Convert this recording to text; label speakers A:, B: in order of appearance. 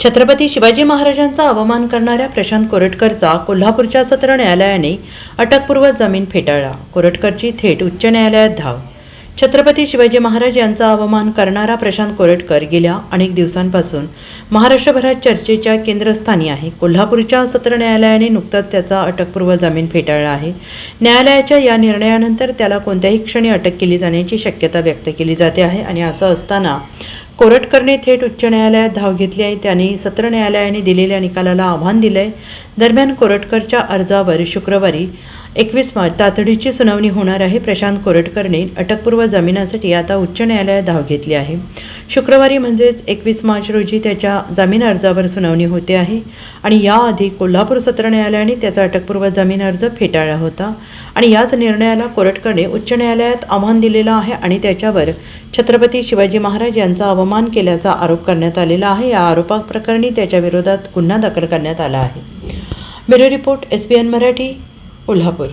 A: छत्रपती शिवाजी महाराजांचा अवमान करणाऱ्या प्रशांत कोरटकरचा कोल्हापूरच्या सत्र न्यायालयाने अटकपूर्व जामीन फेटाळला. कोरटकरची थेट उच्च न्यायालयात धाव. छत्रपती शिवाजी महाराज यांचा अवमान करणारा प्रशांत कोरटकर गेल्या अनेक दिवसांपासून महाराष्ट्रभरात चर्चेच्या केंद्रस्थानी आहे. कोल्हापूरच्या सत्र न्यायालयाने नुकताच त्याचा अटकपूर्व जामीन फेटाळला आहे. न्यायालयाच्या या निर्णयानंतर त्याला कोणत्याही क्षणी अटक केली जाण्याची शक्यता व्यक्त केली जाते आहे आणि असं असताना कोरटकरने थेट उच्च न्यायालयात धाव घेतली आहे. त्यांनी सत्र न्यायालयाने दिलेल्या निकालाला आव्हान दिलं आहे दरम्यान कोरटकरच्या अर्जावर शुक्रवारी एकवीस मार्च तातडीची सुनावणी होणार आहे. प्रशांत कोरटकरने अटकपूर्व जामिनासाठी आता उच्च न्यायालयात धाव घेतली आहे. शुक्रवारी म्हणजेच एकवीस मार्च रोजी त्याच्या जामीन अर्जावर सुनावणी होते आहे. आणि याआधी कोल्हापूर सत्र न्यायालयाने त्याचा अटकपूर्व जामीन अर्ज फेटाळला होता. आणि याच निर्णयाला कोरटकरने उच्च न्यायालयात आव्हान दिलेलं आहे आणि त्याच्यावर छत्रपती शिवाजी महाराज यांचा अवमान केल्याचा आरोप करण्यात आलेला आहे. या आरोपाप्रकरणी त्याच्याविरोधात गुन्हा दाखल करण्यात आला आहे. Bureau report S B N Marathi Kolhapur.